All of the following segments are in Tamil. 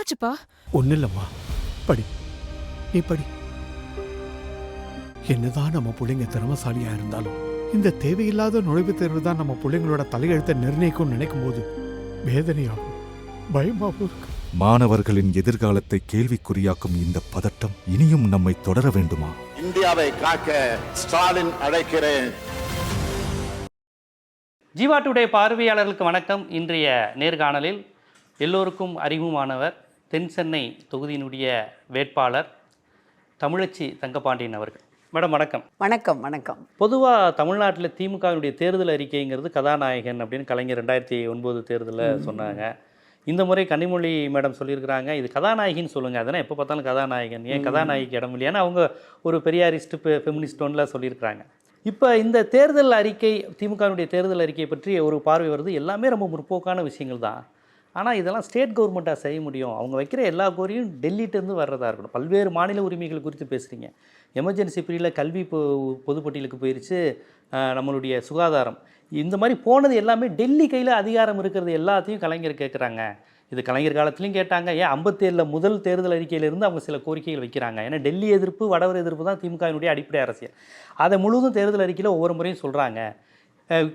என்னாச்சுப்பா? ஒன்றும் இல்லைம்மா படி. நீ படி. என்னதான் நம்ம பிள்ளைங்க திறமசாலியா இருந்தாலும் இந்த தேவையில்லாத நுழைவுத் தேர்வு தான் நம்ம பிள்ளைங்களோட தலையெழுத்தை நிர்ணயிக்கும்னு நினைக்கும் போது வேதனையாகும். பயமாகவும் இருக்கு. மாணவர்களின் எதிர்காலத்தை கேள்விக்குறியாக்கும் இந்த பதட்டம் இனியும் நம்மை தொடர வேண்டுமா? இந்தியாவை காக்க ஸ்டாலின் அழைக்கிறேன். ஜீவா டுடே பார்வையாளர்களுக்கு வணக்கம். இன்றைய நேர்காணலில் எல்லோருக்கும் அறிமுகமானவர் தென் சென்னை தொகுதியினுடைய வேட்பாளர் தமிழச்சி தங்கபாண்டியன் அவர்கள். மேடம் வணக்கம். வணக்கம் வணக்கம். பொதுவாக தமிழ்நாட்டில் திமுகவினுடைய தேர்தல் அறிக்கைங்கிறது கதாநாயகன் அப்படின்னு கலைஞர் ரெண்டாயிரத்தி ஒன்பது தேர்தலில் சொன்னாங்க. இந்த முறை கனிமொழி மேடம் சொல்லியிருக்கிறாங்க. இது கதாநாயகின்னு சொல்லுங்கள் அதனால் எப்போ பார்த்தாலும் கதாநாயகன். ஏன் கதாநாயகிக்கு இடம் இல்லையான்னு அவங்க ஒரு பெரியாரிஸ்ட் ஃபெமினிஸ்ட் ஒன்றில் சொல்லியிருக்கிறாங்க. இப்போ இந்த தேர்தல் அறிக்கை திமுகவினுடைய தேர்தல் அறிக்கை பற்றி ஒரு பார்வை வருது. எல்லாமே ரொம்ப முற்போக்கான விஷயங்கள் தான். ஆனால் இதெல்லாம் ஸ்டேட் கவர்மெண்ட்டாக செய்ய முடியும். அவங்க வைக்கிற எல்லா கோரியும் டெல்லிட்டேருந்து வர்றதா இருக்கணும். பல்வேறு மாநில உரிமைகள் குறித்து பேசுகிறீங்க எமர்ஜென்சி பீரியடில் கல்வி பொ பொதுப்பட்டியலுக்கு போயிடுச்சு நம்மளுடைய சுகாதாரம். இந்த மாதிரி போனது எல்லாமே டெல்லி கையில் அதிகாரம் இருக்கிறது எல்லாத்தையும் கலைஞர் கேட்குறாங்க இது கலைஞர் காலத்துலையும் கேட்டாங்க. ஏன் ஐம்பத்தேழில் முதல் தேர்தல் அறிக்கையிலிருந்து அவங்க சில கோரிக்கைகள் வைக்கிறாங்க. ஏன்னா டெல்லி எதிர்ப்பு வடவர் எதிர்ப்பு தான் திமுகவினுடைய அடிப்படை அரசியல். அதை முழுவதும் தேர்தல் அறிக்கையில் ஒவ்வொரு முறையும் சொல்கிறாங்க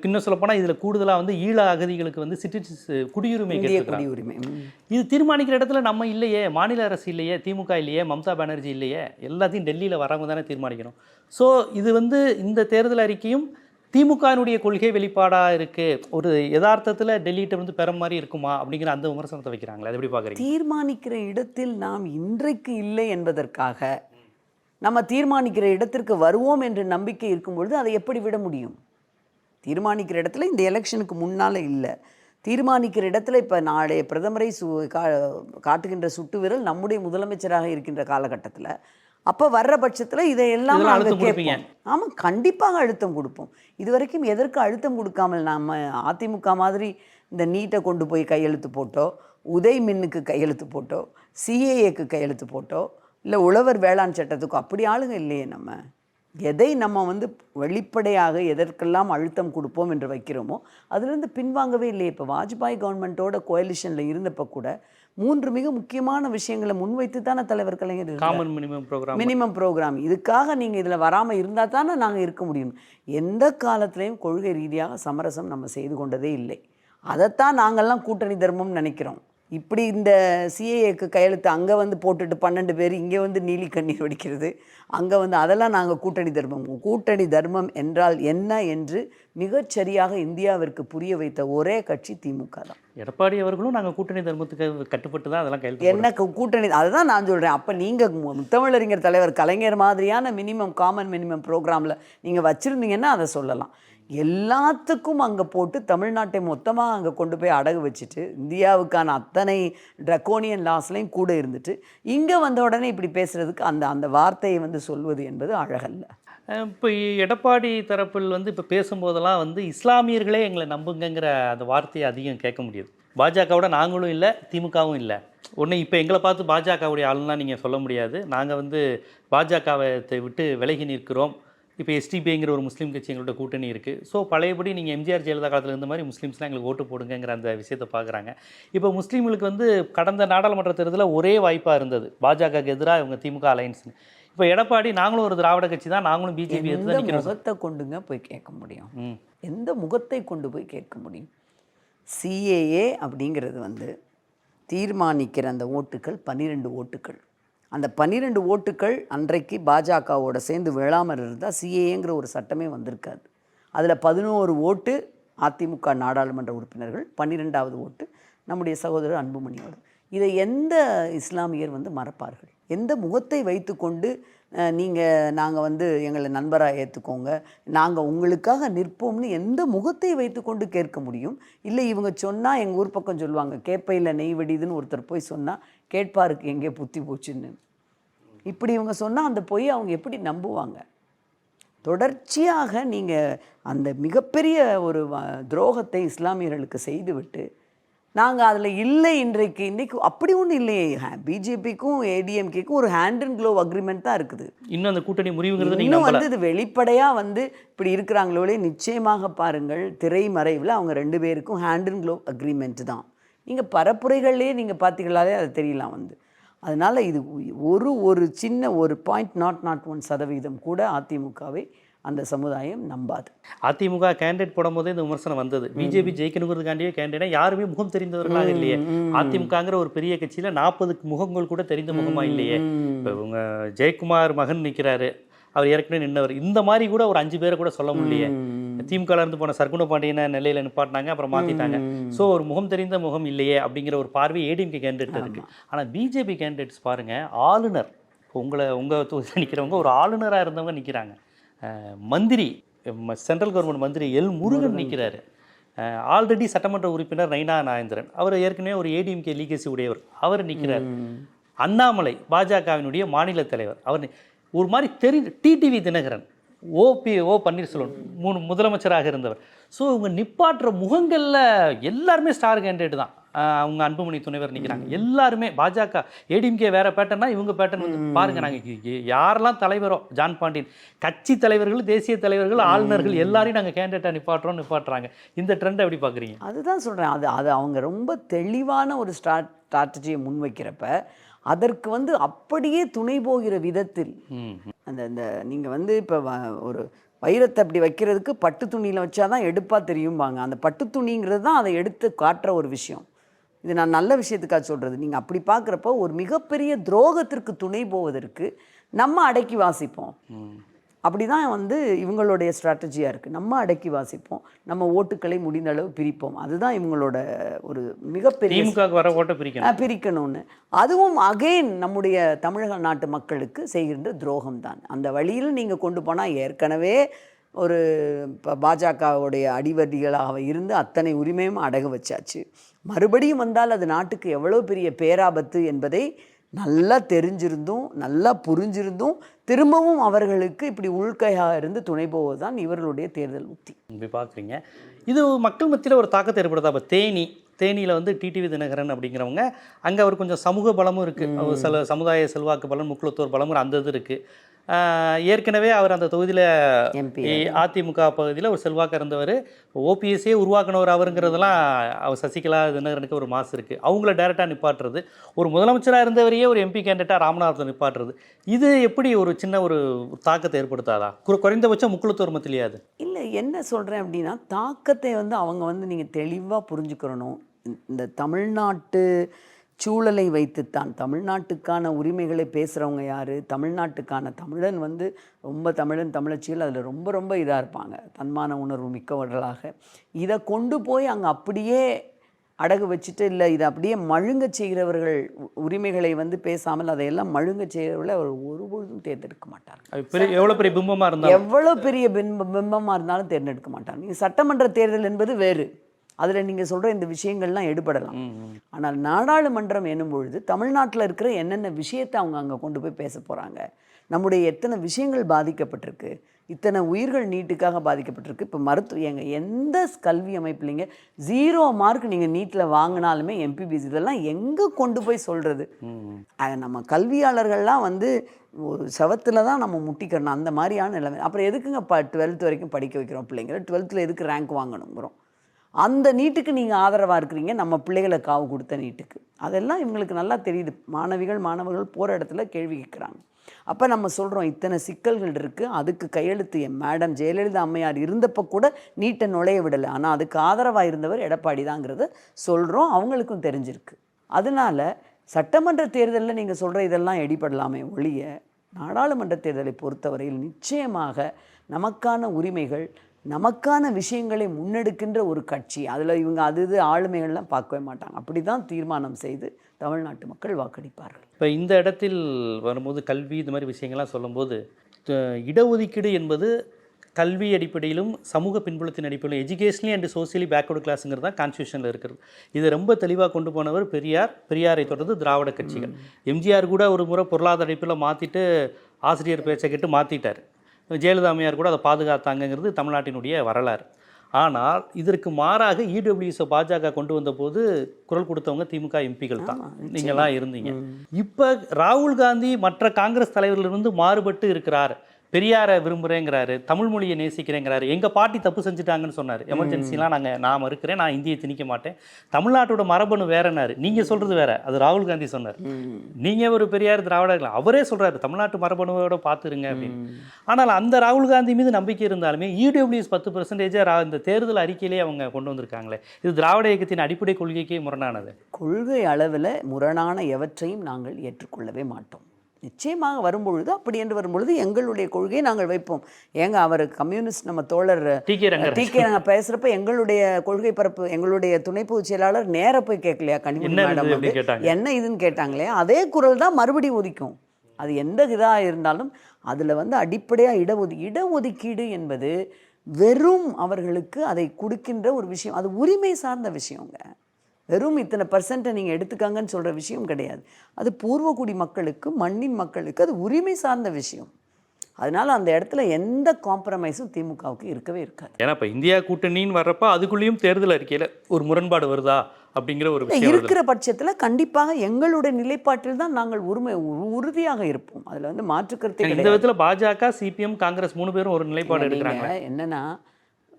இன்னும் சொல்லப்போனால் இதில் கூடுதலாக வந்து ஈழ அகதிகளுக்கு வந்து சிட்டிசன்ஸ் குடியுரிமை குடியுரிமை. இது தீர்மானிக்கிற இடத்துல நம்ம இல்லையே மாநில அரசு இல்லையே திமுக இல்லையே மம்தா பானர்ஜி இல்லையே எல்லாத்தையும் டெல்லியில் வரவங்க தானே தீர்மானிக்கணும். ஸோ இது வந்து இந்த தேர்தல் அறிக்கையும் திமுகவினுடைய கொள்கை வெளிப்பாடாக இருக்குது ஒரு யதார்த்தத்தில் டெல்லிகிட்ட வந்து பெற மாதிரி இருக்குமா அப்படிங்கிற அந்த விமர்சனத்தை வைக்கிறாங்களே அது எப்படி பார்க்குறீங்க தீர்மானிக்கிற இடத்தில் நாம் இன்றைக்கு இல்லை என்பதற்காக நம்ம தீர்மானிக்கிற இடத்திற்கு வருவோம் என்ற நம்பிக்கை இருக்கும் பொழுது அதை எப்படி விட முடியும்? தீர்மானிக்கிற இடத்துல இந்த எலெக்ஷனுக்கு முன்னால் இல்லை. தீர்மானிக்கிற இடத்துல இப்போ நாளைய பிரதமரை சு கா காட்டுகின்ற சுட்டு விரல் நம்முடைய முதலமைச்சராக இருக்கின்ற காலகட்டத்தில். அப்போ வர்ற பட்சத்தில் இதையெல்லாம் நாங்கள். கேட்போம். ஆமாம் கண்டிப்பாக அழுத்தம் கொடுப்போம். இது வரைக்கும் எதற்கு அழுத்தம் கொடுக்காமல் நம்ம அதிமுக மாதிரி இந்த நீட்டை கொண்டு போய் கையெழுத்து போட்டோ உதய் மின்னுக்கு கையெழுத்து போட்டோ சிஏஏக்கு கையெழுத்து போட்டோ இல்லை உழவர் வேளாண் சட்டத்துக்கோ அப்படி ஆளுங்க இல்லையே நம்ம. எதை நம்ம வந்து வெளிப்படையாக எதற்கெல்லாம் அழுத்தம் கொடுப்போம் என்று வைக்கிறோமோ அதிலிருந்து பின்வாங்கவே இல்லையே. இப்போ வாஜ்பாய் கவர்மெண்ட்டோட கோயலிஷனில் இருந்தப்போ கூட மூன்று மிக முக்கியமான விஷயங்களை முன்வைத்து தானே தலைவர் Kalaignar. Common minimum programme minimum programme இதுக்காக நீங்கள் இதில் வராமல் இருந்தால் தானே நாங்கள் இருக்க முடியும். எந்த காலத்துலேயும் கொள்கை ரீதியாக சமரசம் நம்ம செய்து கொண்டதே இல்லை. அதைத்தான் நாங்கள்லாம் கூட்டணி தர்மம்னு நினைக்கிறோம். இப்படி இந்த சிஏஏக்கு கையெழுத்து அங்கே வந்து போட்டுட்டு பன்னெண்டு பேர் இங்கே வந்து நீலி கண்ணீர் வடிக்கிறது. அங்கே வந்து அதெல்லாம் நாங்கள் கூட்டணி தர்மம். கூட்டணி தர்மம் என்றால் என்ன என்று மிகச்சரியாக இந்தியாவிற்கு புரிய வைத்த ஒரே கட்சி திமுக தான். எடப்பாடி அவர்களும் நாங்கள் கூட்டணி தர்மத்துக்கு கட்டுப்பட்டு தான் அதெல்லாம் கையெழுத்து என்ன கூட்டணி அதுதான் நான் சொல்கிறேன் அப்போ நீங்கள் முத்தமிழறிஞர் தலைவர் கலைஞர் மாதிரியான மினிமம் காமன் மினிமம் ப்ரோக்ராமில் நீங்கள் வச்சுருந்தீங்கன்னா அதை சொல்லலாம். எல்லாத்துக்கும் அங்கே போட்டு தமிழ்நாட்டை மொத்தமாக அங்கே கொண்டு போய் அடகு வச்சுட்டு இந்தியாவுக்கான அத்தனை ட்ரக்கோனியன் லாஸ்லையும் கூட இருந்துட்டு இங்கே வந்த உடனே இப்படி பேசுகிறதுக்கு அந்த அந்த வார்த்தையை வந்து சொல்வது என்பது அழகல்ல. இப்போ எடப்பாடி தரப்பில் வந்து இப்போ பேசும்போதெல்லாம் வந்து இஸ்லாமியர்களே எங்களை நம்புங்கங்கிற அந்த வார்த்தையை அதிகம் கேட்க முடியுது. பாஜகவோட நாங்களும் இல்லை திமுகவும் இல்லை. ஒன்று இப்போ எங்களை பார்த்து பாஜகவுடைய ஆளுன்னா நீங்கள் சொல்ல முடியாது. நாங்கள் வந்து பாஜகவை விட்டு விலகி நிற்கிறோம். இப்போ எஸ்டிபிங்கிற ஒரு முஸ்லீம் கட்சி எங்களோட கூட்டணி இருக்குது ஸோ பழையபடி நீங்கள் எம்ஜிஆர் ஜெயலலிதா காலத்தில் இருந்த மாதிரி முஸ்லீம்ஸ்லாம் எங்களுக்கு ஓட்டு போடுங்கங்கிற அந்த விஷயத்தை பார்க்குறாங்க. இப்போ முஸ்லீம்களுக்கு வந்து கடந்த நாடாளுமன்ற தேர்தலில் ஒரே வாய்ப்பாக இருந்தது. பாஜகவுக்கு எதிராக இவங்க திமுக அலையன்ஸ்னு. இப்போ எடப்பாடி நாங்களும் ஒரு திராவிட கட்சி தான். நாங்களும் பிஜேபி எந்த முகத்தை கொண்டுங்க போய் கேட்க முடியும்? எந்த முகத்தை கொண்டு போய் கேட்க முடியும்? சிஏஏ அப்படிங்கிறது வந்து தீர்மானிக்கிற அந்த ஓட்டுகள் பன்னிரெண்டு ஓட்டுகள். அந்த பன்னிரெண்டு ஓட்டுகள் அன்றைக்கு பாஜகவோட சேர்ந்து விழாமல் இருந்தால் சிஏங்கிற ஒரு சட்டமே வந்திருக்காது. அதில் பதினோரு ஓட்டு அதிமுக நாடாளுமன்ற உறுப்பினர்கள் பன்னிரெண்டாவது ஓட்டு நம்முடைய சகோதரர் அன்புமணியோடு இதை எந்த இஸ்லாமியர் வந்து மறப்பார்கள்? எந்த முகத்தை வைத்துக்கொண்டு நீங்கள் நாங்கள் வந்து எங்களை நண்பராக ஏற்றுக்கோங்க நாங்கள் உங்களுக்காக நிற்போம்னு எந்த முகத்தை வைத்துக்கொண்டு கேட்க முடியும்? இல்லை இவங்க சொன்னால் எங்கள் ஊர் பக்கம் சொல்லுவாங்க கேப்பையில் நெய் வெடிதுன்னு ஒருத்தர் போய் சொன்னால் கேட்பாருக்கு எங்கே புத்தி போச்சுன்னு. இப்படி இவங்க சொன்னால் அந்த பொய் அவங்க எப்படி நம்புவாங்க? தொடர்ச்சியாக நீங்கள் அந்த மிகப்பெரிய ஒரு துரோகத்தை இஸ்லாமியர்களுக்கு செய்துவிட்டு நாங்கள் அதில் இல்லை இன்றைக்கு இன்றைக்கு அப்படி ஒன்றும் இல்லையே. பிஜேபிக்கும் ஏடிஎம்கேக்கும் ஒரு ஹேண்ட் அண்ட் க்ளோவ் அக்ரிமெண்ட் தான் இருக்குது. இன்னும் அந்த கூட்டணி முறிவுங்கிறது இன்னும் வந்து இது வெளிப்படையாக வந்து இப்படி இருக்கிறாங்களோலே நிச்சயமாக பாருங்கள் திரைமறைவில் அவங்க ரெண்டு பேருக்கும் ஹேண்ட் அண்ட் க்ளோவ் அக்ரிமெண்ட் தான். நீங்கள் பரப்புரைகள்லேயே நீங்கள் பார்த்தீங்களாலே அது தெரியலாம் வந்து. அதனால் இது ஒரு ஒரு சின்ன ஒரு பாயிண்ட் நாட் நாட் ஒன் சதவீதம் கூட அதிமுகவை அந்த சமுதாயம் நம்பாது. அதிமுக கேண்டிடேட் போடும்போதே இந்த விமர்சனம் வந்தது. பிஜேபி ஜெயிக்கணுங்கிறதுக்காண்டியே கேண்டிடேட் யாருமே முகம் தெரிந்தவர்களாக இல்லையே. அதிமுகங்கிற ஒரு பெரிய கட்சியில நாற்பது முகங்கள் கூட தெரிந்த முகமா இல்லையே. இப்போ இவங்க ஜெயக்குமார் மகன் நிக்கிறாரு. அவர் ஏற்கனவே நின்னவர். இந்த மாதிரி கூட ஒரு அஞ்சு பேரை கூட சொல்ல முடியலையே. திமுகல இருந்து போன சர்க்குண பாண்டியனை நெல்லையில நிப்பாட்டினாங்க அப்புறம் மாத்திட்டாங்க. ஸோ ஒரு முகம் தெரிந்த முகம் இல்லையே அப்படிங்கிற ஒரு பார்வை ஏடிஎம்கே கேண்டிடேட் இருக்கு. ஆனா பிஜேபி கேண்டிடேட்ஸ் பாருங்க ஆளுநர் உங்களை உங்க தொகுதியில் நிக்கிறவங்க ஒரு ஆளுநரா இருந்தவங்க நிக்கிறாங்க. அஹ் மந்திரி சென்ட்ரல் கவர்மெண்ட் மந்திரி எல் முருகன் நிற்கிறாரு ஆல்ரெடி சட்டமன்ற உறுப்பினர் நைனா நாயந்திரன் அவர் ஏற்கனவே ஒரு ஏடிஎம்கே லீகசி உடையவர். அவர் நிற்கிறார் அண்ணாமலை பாஜகவினுடைய மாநில தலைவர். அவர் ஒரு மாதிரி தெரி TTV Dhinakaran. OP O Panneerselvam மூணு முதலமைச்சராக இருந்தவர். ஸோ இவங்க நிப்பாட்டுற முகங்களில் எல்லாருமே ஸ்டார் கேண்டிடேட் தான். அவங்க அன்புமணி துணைவர் நிற்கிறாங்க எல்லாருமே பாஜக ஏடிஎம்கே வேற பேட்டர்னா இவங்க பேட்டர்ன் வந்து பாருங்க நாங்கள் யாரெல்லாம் தலைவரோ ஜான் பாண்டியன் கட்சி தலைவர்கள் தேசிய தலைவர்கள் ஆளுநர்கள் எல்லாரையும் நாங்கள் கேண்டிடேட்டாக நிப்பாட்டுறோம் நிப்பாட்டுறாங்க. இந்த ட்ரெண்ட் எப்படி பார்க்குறீங்க அதுதான் சொல்கிறேன் அது அது அவங்க ரொம்ப தெளிவான ஒரு ஸ்ட்ராட் ஸ்ட்ராட்டஜியை முன்வைக்கிறப்ப அதற்கு வந்து அப்படியே துணை போகிற விதத்தில். அந்த இந்த நீங்கள் வந்து இப்போ ஒரு வைரத்தை அப்படி வைக்கிறதுக்கு பட்டு துணியில் வச்சாதான் எடுப்பா தெரியும்பாங்க. அந்த பட்டு துணிங்கிறது தான் அதை எடுத்து காட்டுற ஒரு விஷயம். இது நான் நல்ல விஷயத்துக்காக சொல்கிறது நீங்கள் அப்படி பார்க்குறப்போ ஒரு மிகப்பெரிய துரோகத்திற்கு துணை போவதற்கு நம்ம அடக்கி வாசிப்போம். அப்படி தான் வந்து இவங்களுடைய ஸ்ட்ராட்டஜியாக இருக்குது நம்ம அடக்கி வாசிப்போம். நம்ம ஓட்டுக்களை முடிந்த அளவு பிரிப்போம். அதுதான் இவங்களோட ஒரு மிகப்பெரிய வர ஓட்டை பிரிக்கணும். பிரிக்கணும்னு. அதுவும் அகைன் நம்முடைய தமிழக நாட்டு மக்களுக்கு செய்கின்ற துரோகம் தான் அந்த வழியில் நீங்கள் கொண்டு போனால் ஏற்கனவே ஒரு இப்போ பாஜகவுடைய அடிவடிகளாக இருந்து அத்தனை உரிமையும் அடகு வச்சாச்சு. மறுபடியும் வந்தால் அது நாட்டுக்கு எவ்வளோ பெரிய பேராபத்து என்பதை நல்லா தெரிஞ்சிருந்தும் நல்லா புரிஞ்சிருந்தும் திரும்பவும் அவர்களுக்கு இப்படி உள்கையாக இருந்து துணை போவது தான் இவர்களுடைய தேர்தல் உத்தி. இப்படி பார்க்குறீங்க இது மக்கள் மத்தியில் ஒரு தாக்கத்தை ஏற்படுத்தா அப்போ தேனி தேனியில் வந்து டிடிவி தினகரன் அப்படிங்கிறவங்க அங்கே அவர் கொஞ்சம் சமூக பலமும் இருக்குது சில சமுதாய செல்வாக்கு பலம் முக்குளத்தோர் பலமும் அந்த இது இருக்குது ஏற்கனவே அவர் அந்த தொகுதியில். அதிமுக பகுதியில் ஒரு செல்வாக்கு இருந்தவர். ஓபிஎஸ்ஸே உருவாக்கினவர் அவருங்கிறதெல்லாம் அவர் சசிகலா தினகரனுக்கு ஒரு மாசு இருக்குது அவங்கள டேரெக்டாக நிப்பாட்டுறது. ஒரு முதலமைச்சராக இருந்தவரையே ஒரு எம்பி கேண்டிடேட்டாக ராமநாதத்தில் நிப்பாட்டுறது. இது எப்படி ஒரு சின்ன ஒரு தாக்கத்தை ஏற்படுத்தாதா? குறை- குறைந்தபட்சம் முக்குளத்தோர் மத்தியிலேயே அது? இல்லை என்ன சொல்கிறேன் அப்படின்னா தாக்கத்தை வந்து அவங்க வந்து நீங்கள் தெளிவாக புரிஞ்சுக்கிறணும் இந்த தமிழ்நாட்டு சூழலை வைத்துத்தான். தமிழ்நாட்டுக்கான உரிமைகளை பேசுகிறவங்க யார்? தமிழ்நாட்டுக்கான தமிழன் வந்து ரொம்ப தமிழன் தமிழச்சிகள் அதில் ரொம்ப ரொம்ப இதாக இருப்பாங்க. தன்மான உணர்வு மிக்கவர்களாக. இதை கொண்டு போய் அங்கே அப்படியே அடகு வச்சுட்டு இல்லை இதை அப்படியே மழுங்க செய்கிறவர்கள் உரிமைகளை வந்து பேசாமல் அதையெல்லாம் மழுங்க செய்கிறவர்களை அவர் ஒருபொழுதும் தேர்ந்தெடுக்க மாட்டார். எவ்வளோ பெரிய பிம்பமாக இருந்தாலும். எவ்வளோ பெரிய பிம்ப பிம்பமாக இருந்தாலும் தேர்ந்தெடுக்க மாட்டாங்க நீங்கள் சட்டமன்ற தேர்தல் என்பது வேறு. அதில் நீங்கள் சொல்கிற இந்த விஷயங்கள்லாம் எடுபடலாம். ஆனால் நாடாளுமன்றம் என்னும் பொழுது தமிழ்நாட்டில் இருக்கிற என்னென்ன விஷயத்தை அவங்க அங்கே கொண்டு போய் பேச போகிறாங்க நம்முடைய எத்தனை விஷயங்கள் பாதிக்கப்பட்டிருக்கு? இத்தனை உயிர்கள் நீட்டுக்காக பாதிக்கப்பட்டிருக்கு? இப்போ மருத்துவ எங்க எந்த கல்வி அமைப்புலைங்க ஜீரோ மார்க் நீங்கள் நீட்டில் வாங்கினாலுமே எம்பிபிசி இதெல்லாம் எங்கே கொண்டு போய் சொல்கிறது நம்ம கல்வியாளர்கள்லாம் வந்து ஒரு செவத்தில் தான் நம்ம முட்டிக்கிறணும். அந்த மாதிரியான நிலைமை. அப்புறம் எதுக்குங்க ப டுவெல்த் வரைக்கும் படிக்க வைக்கிறோம்? பிள்ளைங்களை டுவெல்த்தில் எதுக்கு ரேங்க் வாங்கணுங்கிறோம். அந்த நீட்டுக்கு நீங்கள் ஆதரவாக இருக்கிறீங்க நம்ம பிள்ளைகளை காவு கொடுத்த நீட்டுக்கு. அதெல்லாம் இவங்களுக்கு நல்லா தெரியுது. மாணவிகள் மாணவர்கள் போகிற இடத்துல கேள்வி கேட்குறாங்க. அப்போ நம்ம சொல்கிறோம் இத்தனை சிக்கல்கள் இருக்குது அதுக்கு கையெழுத்து என் மேடம் ஜெயலலிதா அம்மையார் இருந்தப்போ கூட நீட்டை நுழைய விடலை. ஆனால் அதுக்கு ஆதரவாக இருந்தவர் எடப்பாடி தாங்கிறத சொல்கிறோம் அவங்களுக்கும் தெரிஞ்சிருக்கு. அதனால சட்டமன்ற தேர்தலில் நீங்கள் சொல்கிற இதெல்லாம் எடிபடலாமே ஒழிய நாடாளுமன்ற தேர்தலை பொறுத்தவரையில் நிச்சயமாக நமக்கான உரிமைகள் நமக்கான விஷயங்களை முன்னெடுக்கின்ற ஒரு கட்சி. அதில் இவங்க அது இது ஆளுமைகள்லாம் பார்க்கவே மாட்டாங்க. அப்படி தான் தீர்மானம் செய்து தமிழ்நாட்டு மக்கள் வாக்களிப்பார்கள். இப்போ இந்த இடத்தில் வரும்போது கல்வி இது மாதிரி விஷயங்கள்லாம் சொல்லும்போது இடஒதுக்கீடு என்பது கல்வி அடிப்படையிலும் சமூக பின்புலத்தின் அடிப்படையிலும் எஜுகேஷனலி அண்ட் சோசியலி பேக்வர்டு கிளாஸுங்கிறது தான் கான்ஸ்டியூஷனில் இருக்கிறது. இதை ரொம்ப தெளிவாக கொண்டு போனவர் பெரியார். பெரியாரை தொடர்ந்து திராவிட கட்சிகள். எம்ஜிஆர் கூட ஒரு முறை பொருளாதார அடிப்பில் மாற்றிட்டு ஆசிரியர் பேச்சை கேட்டு மாற்றிட்டார் ஜெயலலிதா அம்மையார் கூட அதை பாதுகாத்தாங்கங்கிறது தமிழ்நாட்டினுடைய வரலாறு. ஆனால் இதற்கு மாறாக இடபிள்யூஎஸை பாஜக கொண்டு வந்தபோது குரல் கொடுத்தவங்க திமுக எம்பிகள் தான். நீங்களாம் இருந்தீங்க. இப்போ ராகுல் காந்தி மற்ற காங்கிரஸ் தலைவர்களிருந்து மாறுபட்டு இருக்கிறார். பெரியாரை விரும்புகிறேங்கிறாரு தமிழ் மொழியை நேசிக்கிறேங்கிறாரு எங்கள் பாட்டி தப்பு செஞ்சுட்டாங்கன்னு சொன்னார். எமர்ஜென்சிலாம் நாங்கள் நான் மறுக்கிறேன் நான் இந்தியை திணிக்க மாட்டேன். தமிழ்நாட்டோட மரபணு வேறனாரு நீங்கள் சொல்கிறது வேற. அது ராகுல் காந்தி சொன்னார். நீங்கள் ஒரு பெரியார் திராவிடர்கள் அவரே சொல்கிறாரு தமிழ்நாட்டு மரபணுவோட பார்த்துருங்க அப்படின்னு. ஆனால் அந்த ராகுல் காந்தி மீது நம்பிக்கை இருந்தாலுமே E இடபிள்யூஎஸ் பத்து பர்சன்டேஜாக இந்த தேர்தல் அறிக்கையிலே அவங்க கொண்டு வந்திருக்காங்களே. இது திராவிட இயக்கத்தின் அடிப்படை கொள்கைக்கே முரணானது. கொள்கை அளவில் முரணான எவற்றையும் நாங்கள் ஏற்றுக்கொள்ளவே மாட்டோம். நிச்சயமாக வரும்பொழுது அப்படி என்று வரும்பொழுது எங்களுடைய கொள்கையை நாங்கள் வைப்போம். ஏங்க அவர் கம்யூனிஸ்ட் நம்ம தோழர் டி கே நாங்கள் பேசுகிறப்ப எங்களுடைய கொள்கை பரப்பு எங்களுடைய துணை பொதுச் செயலாளர் நேர போய் கேட்கலையா கனிமொழி என்ன இதுன்னு கேட்டாங்களே அதே குரல் தான் மறுபடி ஒதிக்கும் அது எந்த இதாக இருந்தாலும் அதில் வந்து அடிப்படையாக இடஒது இடஒதுக்கீடு என்பது வெறும் அவர்களுக்கு அதை கொடுக்கின்ற ஒரு விஷயம். அது உரிமை சார்ந்த விஷயங்க. வெறும் இத்தனை பர்சன்ட்டை நீங்கள் எடுத்துக்காங்கன்னு சொல்கிற விஷயம் கிடையாது. அது பூர்வகுடி மக்களுக்கு மண்ணின் மக்களுக்கு அது உரிமை சார்ந்த விஷயம். அதனால அந்த இடத்துல எந்த காம்ப்ரமைஸும் திமுகவுக்கு இருக்கவே இருக்காது. ஏன்னா இப்போ இந்தியா கூட்டணின்னு வர்றப்ப அதுக்குள்ளேயும் தேர்தல் அறிக்கையில் ஒரு முரண்பாடு வருதா அப்படிங்கிற ஒரு. இருக்கிற பட்சத்தில் கண்டிப்பாக எங்களுடைய நிலைப்பாட்டில் தான் நாங்கள் உரிமை உறுதியாக இருப்போம். அதில் வந்து மாற்று கருத்தே இந்த விதத்தில் பாஜக சிபிஎம் காங்கிரஸ் மூணு பேரும் ஒரு நிலைப்பாடு எடுக்கிறாங்க. என்னன்னா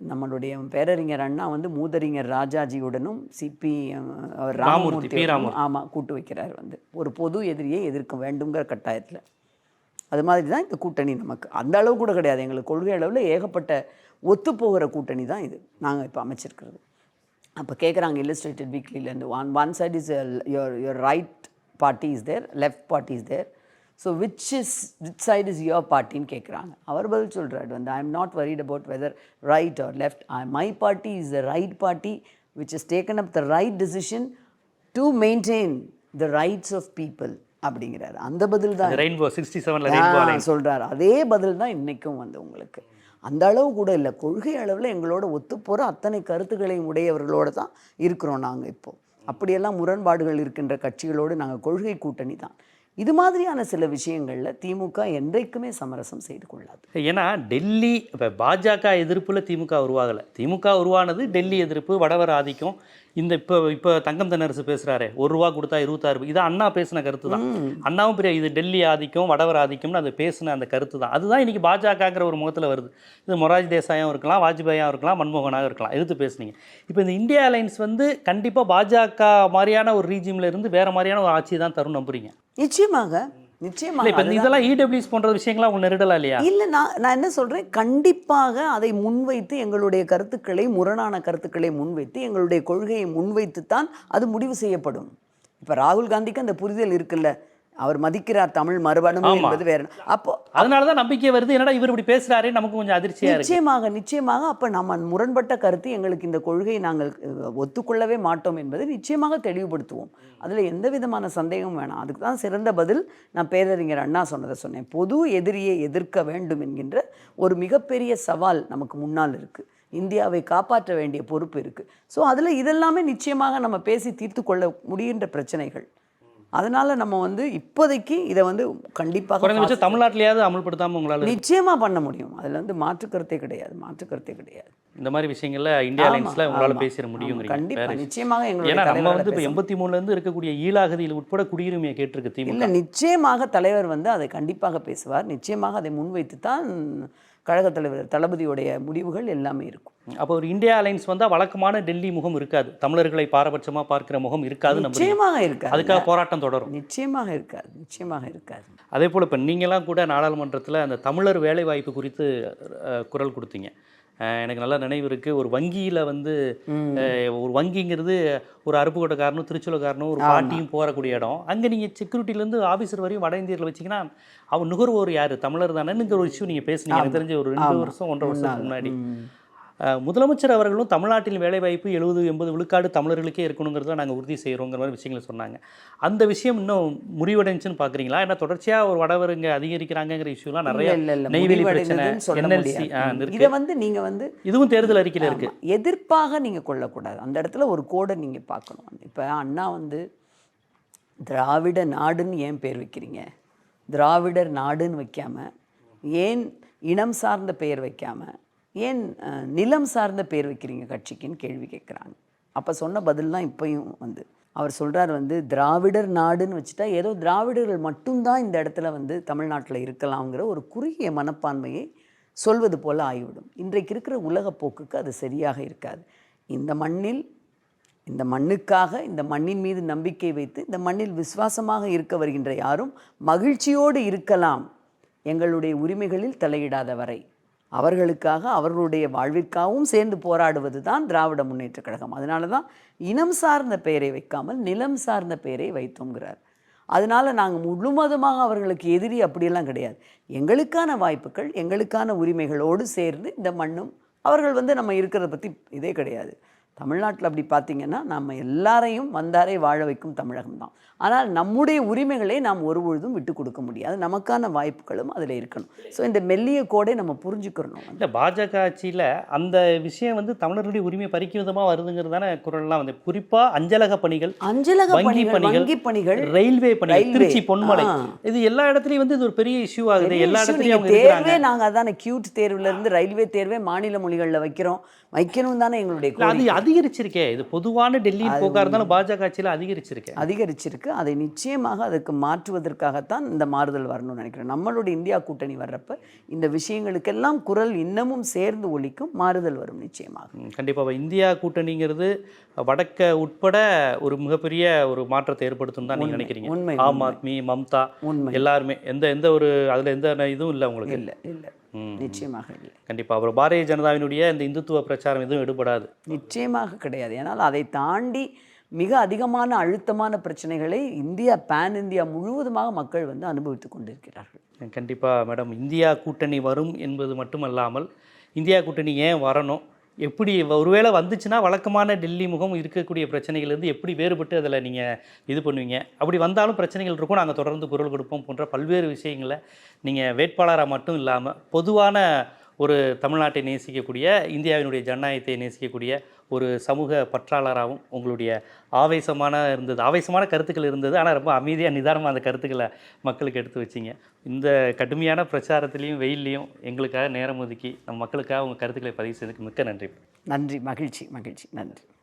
நம்மளுடைய பேரறிஞர் அண்ணா வந்து மூதறிஞர் ராஜாஜியுடனும் சிபி. ராமமூர்த்தி. ஆமாம் கூட்டு வைக்கிறார் வந்து. ஒரு பொது எதிரியை எதிர்க்க வேண்டுங்கிற கட்டாயத்தில். அது மாதிரி தான் இந்த கூட்டணி நமக்கு. அந்த அளவு கூட கிடையாது. எங்களுக்கு கொள்கை அளவில் ஏகப்பட்ட ஒத்துப்போகிற கூட்டணி தான் இது. நாங்கள் இப்போ அமைச்சிருக்கிறது. அப்போ கேட்குறாங்க illustrated வீக்லிலேருந்து one one side is your your right party is there left party is there so which is which side is your பார்ட்டின்னு கேட்குறாங்க அவர் பதில் சொல்கிறாரு வந்து I am not worried about whether right or left my party is the right party which is taken up the right decision to maintain the rights of people அப்படிங்கிறாரு. அந்த பதில் தான். ரெயின்போ சிக்ஸ்டி செவனில் சொல்றாரு. அதே பதில் தான் இன்னைக்கும் வந்து உங்களுக்கு. அந்த அளவு கூட இல்லை. கொள்கை அளவில் எங்களோட ஒத்துப்போகிற அத்தனை கருத்துக்களையும் உடையவர்களோட தான் இருக்கிறோம் நாங்கள் இப்போ. அப்படியெல்லாம் முரண்பாடுகள் இருக்கின்ற கட்சிகளோடு நாங்கள் கொள்கை கூட்டணி தான். இது மாதிரியான சில விஷயங்களில் திமுக என்றைக்குமே சமரசம் செய்து கொள்ளாது. ஏன்னா டெல்லி இப்போ பாஜக எதிர்ப்பில் திமுக உருவாகலை. திமுக உருவானது டெல்லி எதிர்ப்பு வடவர் ஆதிக்கம். இந்த இப்போ இப்போ தங்கம் தென்னரசு பேசுறாரே ஒரு ரூபா கொடுத்தா இருபத்தாறு. இது அண்ணா பேசின கருத்து தான் அண்ணாவும் பெரிய இது டெல்லி ஆதிக்கம் வடவர் ஆதிக்கம்னு அது பேசின அந்த கருத்து தான் அதுதான் இன்னைக்கு பாஜகங்கிற ஒரு முகத்தில் வருது. இது மொராஜ் தேசாயும் இருக்கலாம் வாஜ்பாயும் இருக்கலாம் மன்மோகனாக இருக்கலாம். எதிர்த்து பேசுனீங்க. இப்போ இந்த இந்தியா அலைன்ஸ் வந்து கண்டிப்பாக பாஜக மாதிரியான ஒரு ரீஜியமில் இருந்து வேற மாதிரியான ஒரு ஆட்சி தான் தரும் நம்புறீங்க. நிச்சயமாக. நிச்சயமாக இப்போ இதெல்லாம் இடபிள்யூஸ் போன்ற விஷயங்கள்லாம் உங்களுக்கு நெருடலா இல்லையா? இல்லை நான் நான் என்ன சொல்கிறேன் கண்டிப்பாக அதை முன்வைத்து எங்களுடைய கருத்துக்களை முரணான கருத்துக்களை முன்வைத்து எங்களுடைய கொள்கையை முன்வைத்து தான் அது முடிவு செய்யப்படும். இப்போ ராகுல் காந்திக்கு அந்த புரிதல் இருக்குல்ல? அவர் மதிக்கிறார் தமிழ் மரபணு என்பது வேற. அப்போ அதனால தான் நம்பிக்கை வருது. என்னடா இவர் இப்படி பேசுறாரே? நமக்கு கொஞ்சம் அதிர்ச்சியா இருக்கு. நிச்சயமாக நிச்சயமாக அப்போ நம்ம முரண்பட்ட கருத்து எங்களுக்கு இந்த கொள்கையை நாங்கள் ஒத்துக்கொள்ளவே மாட்டோம் என்பதை நிச்சயமாக தெளிவுபடுத்துவோம். அதில் எந்த விதமான சந்தேகமும் வேணாம். அதுக்கு தான் சிறந்த பதில் நான் பேரறிஞர் அண்ணா சொன்னதை சொன்னேன். பொது எதிரியை எதிர்க்க வேண்டும் என்கின்ற ஒரு மிகப்பெரிய சவால் நமக்கு முன்னால் இருக்குது இந்தியாவை காப்பாற்ற வேண்டிய பொறுப்பு இருக்குது ஸோ அதில் இதெல்லாமே நிச்சயமாக நம்ம பேசி தீர்த்து கொள்ள முடிகின்ற பிரச்சனைகள். அதனால நம்ம வந்து இப்போதைக்கு இதை வந்து கண்டிப்பாக குறைந்தபட்சம் தமிழ்நாட்டிலேயாவது அமல்படுத்தாம உங்களால நிச்சயமா பண்ண முடியும். அதுல வந்து மாற்று கருத்தே கிடையாது மாற்று கருத்தே கிடையாது. இந்த மாதிரி விஷயங்கள்ல இந்தியா அலைன்ஸ்ல உங்களால பேசிட ஆமா, முடியுங்கிறீங்க கண்டிப்பா. வேற விஷயம். நிச்சயமாக எங்களுடைய ஏன்னா நம்ம வந்து இப்போ எண்பத்தி மூணுல இருந்து இருக்கக்கூடிய ஈழாகதியில் உட்பட குடியுரிமையை கேட்டிருக்கு இல்ல நிச்சயமாக தலைவர் வந்து அதை கண்டிப்பாக பேசுவார். நிச்சயமாக அதை முன்வைத்து தான் கழகத் தலைவர் தளபதியுடைய முடிவுகள் எல்லாமே இருக்கும். அப்போ ஒரு இந்தியா அலைன்ஸ் வந்தா வழக்கமான டெல்லி முகம் இருக்காது. தமிழர்களை பாரபட்சமா பார்க்கிற முகம் இருக்காது நிச்சயமாக இருக்காது. அதுக்காக போராட்டம் தொடரும். நிச்சயமாக இருக்காது. நிச்சயமாக இருக்காது. அதே போல் இப்போ நீங்களாம் கூட நாடாளுமன்றத்தில் அந்த தமிழர் வேலைவாய்ப்பு குறித்து குரல் கொடுத்தீங்க. எனக்கு நல்லா நினைவு இருக்குது ஒரு வங்கியில் வந்து ஒரு வங்கிங்கிறது ஒரு அருப்புக்கோட்டைக்காரனும் திருச்சூலக்காரனும் ஒரு பாட்டியும் போகக்கூடிய இடம். அங்கே நீங்கள் செக்யூரிட்டிலேருந்து ஆஃபீஸர் வரையும் வட இந்தியர்கள் வச்சிங்கன்னா அவன் நுகர்வோர் யார்? தமிழர் தானேங்கிற ஒரு இஷ்யூ நீங்கள் பேசுனீங்க. எனக்கு தெரிஞ்ச ஒரு ரெண்டு. வருஷம் ஒன்றரை வருஷம் முன்னாடி. முதலமைச்சர் அவர்களும் தமிழ்நாட்டில் வேலைவாய்ப்பு எழுபது எண்பது விழுக்காடு தமிழர்களுக்கே இருக்கணுங்கிறத நாங்கள் உறுதி செய்கிறோங்கிற மாதிரி விஷயங்களை சொன்னாங்க. அந்த விஷயம் இன்னும் முடிவடைஞ்சுன்னு பார்க்குறீங்களா ஏன்னா தொடர்ச்சியாக ஒரு வடவர் இங்கே அதிகரிக்கிறாங்கங்கிற இஷ்யூலாம் நிறைய நெய்வேலி பிரச்சனை என்எல்சி இதை வந்து நீங்க வந்து இதுவும் தேர்தல் அறிக்கையில் இருக்கு. ஆமா. எதிர்ப்பாக நீங்க கொள்ளக்கூடாது. அந்த இடத்துல ஒரு கோடை நீங்க பார்க்கணும். இப்போ அண்ணா வந்து திராவிட நாடுன்னு ஏன் பேர் வைக்கிறீங்க? திராவிடர் நாடுன்னு வைக்காம ஏன் இனம் சார்ந்த பெயர் வைக்காம ஏன் நிலம் சார்ந்த பேர் வைக்கிறீங்க கட்சிக்குன்னு கேள்வி கேட்குறாங்க அப்போ சொன்ன பதில் தான் இப்போயும் வந்து. அவர் சொல்கிறார் வந்து திராவிடர் நாடுன்னு வச்சுட்டா ஏதோ திராவிடர்கள் மட்டும்தான் இந்த இடத்துல வந்து தமிழ்நாட்டில் இருக்கலாங்கிற ஒரு குறுகிய மனப்பான்மையை சொல்வது போல் ஆகிவிடும். இன்றைக்கு இருக்கிற உலகப் போக்குக்கு அது சரியாக இருக்காது. இந்த மண்ணில் இந்த மண்ணுக்காக இந்த மண்ணின் மீது நம்பிக்கை வைத்து இந்த மண்ணில் விசுவாசமாக இருக்க வருகின்ற யாரும் மகிழ்ச்சியோடு இருக்கலாம் எங்களுடைய உரிமைகளில் தலையிடாத வரை. அவர்களுக்காக அவர்களுடைய வாழ்விற்காகவும் சேர்ந்து போராடுவது தான் திராவிட முன்னேற்றக் கழகம். அதனால தான் இனம் சார்ந்த பெயரை வைக்காமல் நிலம் சார்ந்த பெயரை வைத்தோங்கிறார். அதனால நாங்கள் முழுவதுமாக அவர்களுக்கு எதிரி அப்படியெல்லாம் கிடையாது. எங்களுக்கான வாய்ப்புகள் எங்களுக்கான உரிமைகளோடு சேர்ந்து இந்த மண்ணும் அவர்கள் வந்து நம்ம இருக்கிறத பற்றி இதே கிடையாது. தமிழ்நாட்டில் அப்படி பார்த்தீங்கன்னா நம்ம எல்லாரையும் வந்தாரை வாழ வைக்கும் தமிழகம் தான் ஆனால் நம்முடைய உரிமைகளை நாம் ஒருபொழுதும் விட்டு கொடுக்க முடியாது. நமக்கான வாய்ப்புகளும் அதில் இருக்கணும். ஸோ இந்த மெல்லிய கோடை நம்ம புரிஞ்சுக்கிறணும் இல்லை பாஜக ஆட்சியில் அந்த விஷயம் வந்து தமிழர்களுடைய உரிமை பறிக்கும் விதமாக வருதுங்கிறதான குரல்லாம் வந்து. குறிப்பாக அஞ்சலக பணிகள் அஞ்சலக வங்கி பணிகள் வங்கி பணிகள் ரயில்வே பணிகள். திருச்சி பொன்மலை. இது எல்லா இடத்துலையும் வந்து இது ஒரு பெரிய இஷ்யூ ஆகுது. எல்லா. இடத்துலையும் தேர்வே நாங்கள் அதான கியூட் தேர்வுல இருந்து ரயில்வே தேர்வே மாநில மொழிகளில் வைக்கிறோம். வைக்கணும் தானே எங்களுடைய அது. அதிகரிச்சிருக்கே. இது பொதுவான டெல்லி போக்கா இருந்தாலும் பாஜக ஆட்சியில் அதிகரிச்சிருக்கே. அதிகரிச்சிருக்கு. அதை நிச்சயமாக அதுக்கு மாற்றுவதற்காகத்தான் இந்த மாறுதல் வரணும்னு நினைக்கிறேன். நம்மளுடைய இந்தியா கூட்டணி வர்றப்ப இந்த விஷயங்களுக்கெல்லாம் குரல் இன்னமும் சேர்ந்து ஒலிக்கும் மாறுதல் வரும் நிச்சயமாக. ம், கண்டிப்பா. இப்ப இந்தியா கூட்டணிங்கிறது வடக்க உட்பட ஒரு மிகப்பெரிய ஒரு மாற்றத்தை ஏற்படுத்தும் தான் நீங்க நினைக்கிறீங்க. உண்மை, ஆம். ஆத்மி மம்தா உண்மை. எல்லாருமே. எந்த எந்த ஒரு அதுல எந்த இதுவும் இல்லை உங்களுக்கு? இல்லை இல்லை. நிச்சயமாக இல்லை. கண்டிப்பா. அப்புறம் பாரதிய ஜனதாவினுடைய இந்த இந்துத்துவ பிரச்சாரம் எதுவும் எடுபடாது. நிச்சயமாக கிடையாது. ஏன்னால் அதை தாண்டி மிக அதிகமான அழுத்தமான பிரச்சனைகளை இந்தியா பேன் இந்தியா முழுவதுமாக மக்கள் வந்து அனுபவித்துக் கொண்டிருக்கிறார்கள். கண்டிப்பா மேடம் இந்தியா கூட்டணி வரும் என்பது மட்டுமல்லாமல் இந்தியா கூட்டணி ஏன் வரணும்? எப்படி ஒருவேளை வந்துச்சுன்னா வழக்கமான டெல்லி முகம் இருக்கக்கூடிய பிரச்சனைகள்லேருந்து எப்படி வேறுபட்டு அதில் நீங்கள் இது பண்ணுவீங்க? அப்படி வந்தாலும் பிரச்சனைகள் இருக்கும். நாங்கள் தொடர்ந்து குரல் கொடுப்போம் போன்ற பல்வேறு விஷயங்களை நீங்கள் வேட்பாளராக மட்டும் இல்லாமல் பொதுவான ஒரு தமிழ்நாட்டை நேசிக்கக்கூடிய இந்தியாவினுடைய ஜனநாயகத்தை நேசிக்கக்கூடிய ஒரு சமூக பற்றாளராகவும் உங்களுடைய ஆவேசமான இருந்தது ஆவேசமான கருத்துக்கள் இருந்தது. ஆனால் ரொம்ப அமைதியாக நிதானமாக அந்த கருத்துக்களை மக்களுக்கு எடுத்து வச்சிங்க. இந்த கடுமையான பிரச்சாரத்துலேயும் வெயில்லையும் எங்களுக்காக நேரம் ஒதுக்கி நம்ம மக்களுக்காக உங்கள் கருத்துக்களை பதிவு செய்ததுக்கு மிக்க நன்றி. நன்றி. மகிழ்ச்சி மகிழ்ச்சி. நன்றி.